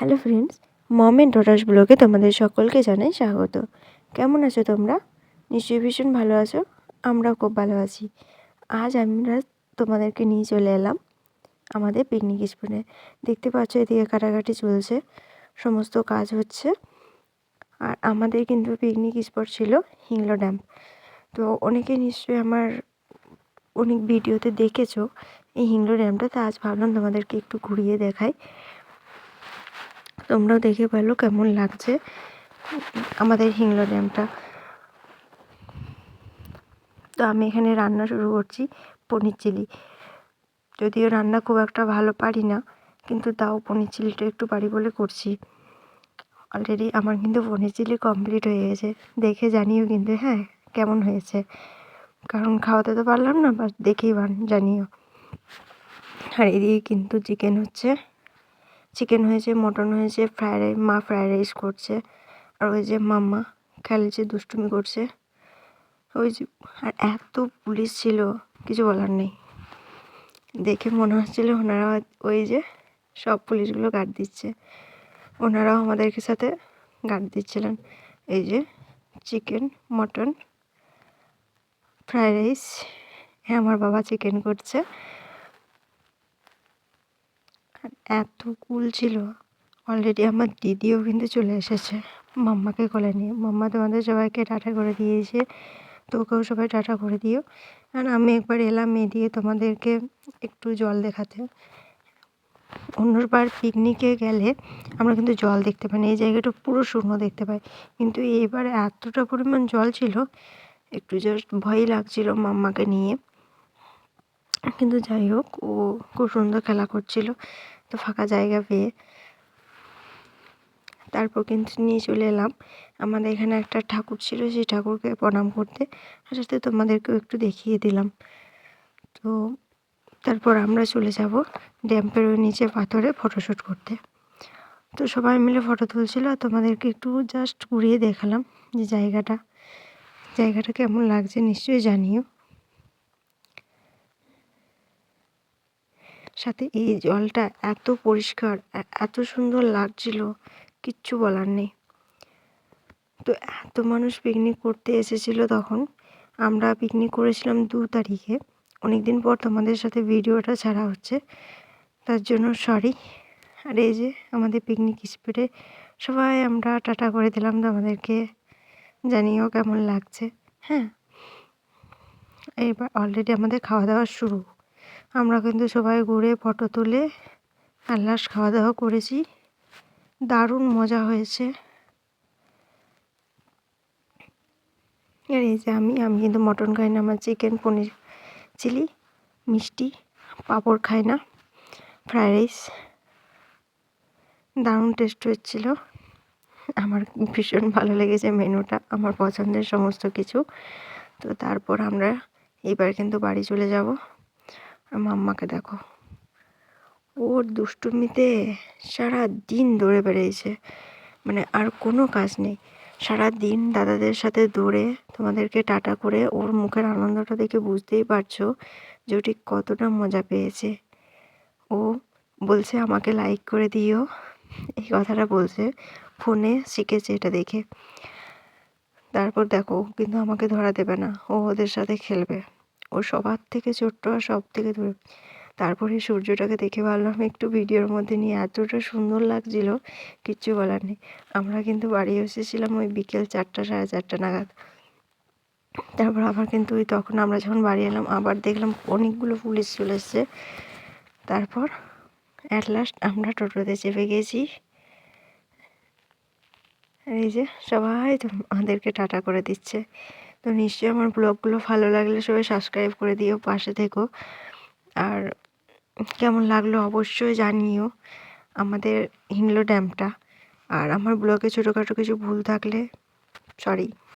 Hello friends mom and daughters ব্লগে তোমাদের সকলকে জানাই স্বাগত। কেমন আছো তোমরা? নিশ্চয়ই ভীষণ ভালো আছো। আমরাও খুব ভালো আছি। আজ আমরা তোমাদেরকে নিয়ে চলে এলাম আমাদের পিকনিক স্পটে দেখতে পাচ্ছ, এদিকে কাটাকাটি চলছে। সমস্ত কাজ হচ্ছে। আর আমাদের কিন্তু পিকনিক স্পট ছিল হিংলো ড্যাম তো অনেকে নিশ্চয়ই আমার অনেক ভিডিওতে দেখেছ এই হিংলো ড্যামটা তা আজ ভাবলাম তোমাদেরকে একটু ঘুরিয়ে দেখাই। তোমরাও দেখে পেল কেমন লাগছে আমাদের হিংলো ড্যামটা। তো আমি এখানে রান্না শুরু করছি পনির চিলি। যদিও রান্না খুব একটা ভালো পারি না, কিন্তু তাও পনির চিলিটা একটু পারি বলে করছি। অলরেডি আমার কিন্তু পনির চিলি কমপ্লিট হয়ে গেছে। দেখে জানিও কিন্তু হ্যাঁ কেমন হয়েছে? কারণ খাওয়াতে তো পারলাম না বাস দেখেই জানিও। আর এদিকে কিন্তু চিকেন হচ্ছে। চিকেন হয়েছে মটন হয়েছে ফ্রায়েড রাইস মা ফ্রায়েড রাইস করছে, আর ওই যে মাম্মা খেলছে দুষ্টুমি করছে। ওই যে, আর এত পুলিশ ছিল, কিছু বলার নেই। দেখে মনে হচ্ছিল ওনারা ওই যে সব পুলিশগুলো গার্ড দিচ্ছে। ওনারাও আমাদেরকে সাথে গার্ড দিচ্ছিলেন। এই যে চিকেন মটন ফ্রায়েড রাইস হ্যাঁ আমার বাবা চিকেন করছে। এত কুল ছিল। অলরেডি আমার দিদিও কিন্তু চলে এসেছে। মাম্মাকে কোলে নিয়ে। মাম্মা তোমাদের সবাইকে টাটা করে দিয়েছে। তোকেও সবাই টাটা করে দিও। আর আমি একবার এলাম মেয়ে দিয়ে তোমাদেরকে একটু জল দেখাতে। অন্যবার পিকনিকে গেলে আমরা কিন্তু জল দেখতে পাই না। এই জায়গাটা পুরো শূন্য দেখতে পাই। কিন্তু এইবার এতটা পরিমাণ জল ছিল, একটু জাস্ট ভয়ই লাগছিল মাম্মাকে নিয়ে। কিন্তু যাই হোক, ও খুব সুন্দর খেলা করছিল। তো ফাঁকা জায়গা পেয়ে তারপর কিন্তু নিয়ে চলে এলাম। আমাদের এখানে একটা ঠাকুর ছিল, সেই ঠাকুরকে প্রণাম করতে। আর সাথে তোমাদেরকেও একটু দেখিয়ে দিলাম। তো তারপর আমরা চলে যাব ড্যাম্পের ওই নিচে পাথরে ফটোশ্যুট করতে। তো সবাই মিলে ফটো তুলছিল। আর তোমাদেরকে একটু জাস্ট ঘুরিয়ে দেখালাম যে জায়গাটা জায়গাটা কেমন লাগছে, নিশ্চয়ই জানিও। সাথে এই জলটা এত পরিষ্কার এত সুন্দর লাগছিল, কিচ্ছু বলার নেই। তো এত মানুষ পিকনিক করতে এসেছিল তখন। আমরা পিকনিক করেছিলাম দু তারিখে। অনেক দিন পর তোমাদের সাথে ভিডিওটা ছাড়া হচ্ছে। তার জন্য সরি আর এই যে আমাদের পিকনিক স্পটে সবাই আমরা টাটা করে দিলাম তোমাদেরকে। জানিও কেমন লাগছে। হ্যাঁ। এবার অলরেডি আমাদের খাওয়া দাওয়া শুরু। আমরা কিন্তু সবাই ঘুরে ফটো তুলে আর লাস্ট খাওয়া দাওয়া করেছি। দারুণ মজা হয়েছে। আর এই যে আমি আমি কিন্তু মটন খাই না, আমার চিকেন পনির, চিলি, মিষ্টি, পাঁপড় খাই না ফ্রায়েড রাইস দারুণ টেস্ট হচ্ছিল। আমার ভীষণ ভালো লেগেছে মেনুটা, আমার পছন্দের সমস্ত কিছু। তো তারপর আমরা এবার কিন্তু বাড়ি চলে যাব। আর মাম্মাকে দেখো। ওর দুষ্টুমিতে সারা দিন দৌড়ে বেড়িয়েছে মানে আর কোনো কাজ নেই। সারা দিন দাদাদের সাথে দৌড়ে তোমাদেরকে টাটা করে ওর মুখের আনন্দটা দেখে বুঝতেই পারছ যে ওটি কতটা মজা পেয়েছে। ও বলছে, আমাকে লাইক করে দিও। এই কথাটা বলছে, ফোনে শিখেছে এটা দেখে। তারপর দেখো, কিন্তু আমাকে ধরা দেবে না। ও ওদের সাথে খেলবে। ও সবার থেকে ছোট্ট আর সব থেকে দূরে। তারপরে সূর্যটাকে দেখে ভাবলাম, একটু ভিডিওর মধ্যে নিয়ে এতটা সুন্দর লাগছিল, কিচ্ছু বলার নেই। আমরা কিন্তু বাড়ি এসেছিলাম ওই বিকেল চারটা, সাড়ে চারটা নাগাদ। তারপর আবার কিন্তু ওই তখন আমরা যখন বাড়ি এলাম, আবার দেখলাম অনেকগুলো পুলিশ চলে এসছে। তারপর অ্যাট লাস্ট আমরা টোটোতে চেপে গেছি। এই যে সবাই আমাদেরকে টাটা করে দিচ্ছে। তো নিশ্চয়ই আমার ব্লগগুলো ভালো লাগলে সবাই সাবস্ক্রাইব করে দিও, পাশে থেকো। আর কেমন লাগল অবশ্যই জানিও আমাদের হিনলো ড্যামটা আর আমার ব্লগে ছোটোখাটো কিছু ভুল থাকলে সরি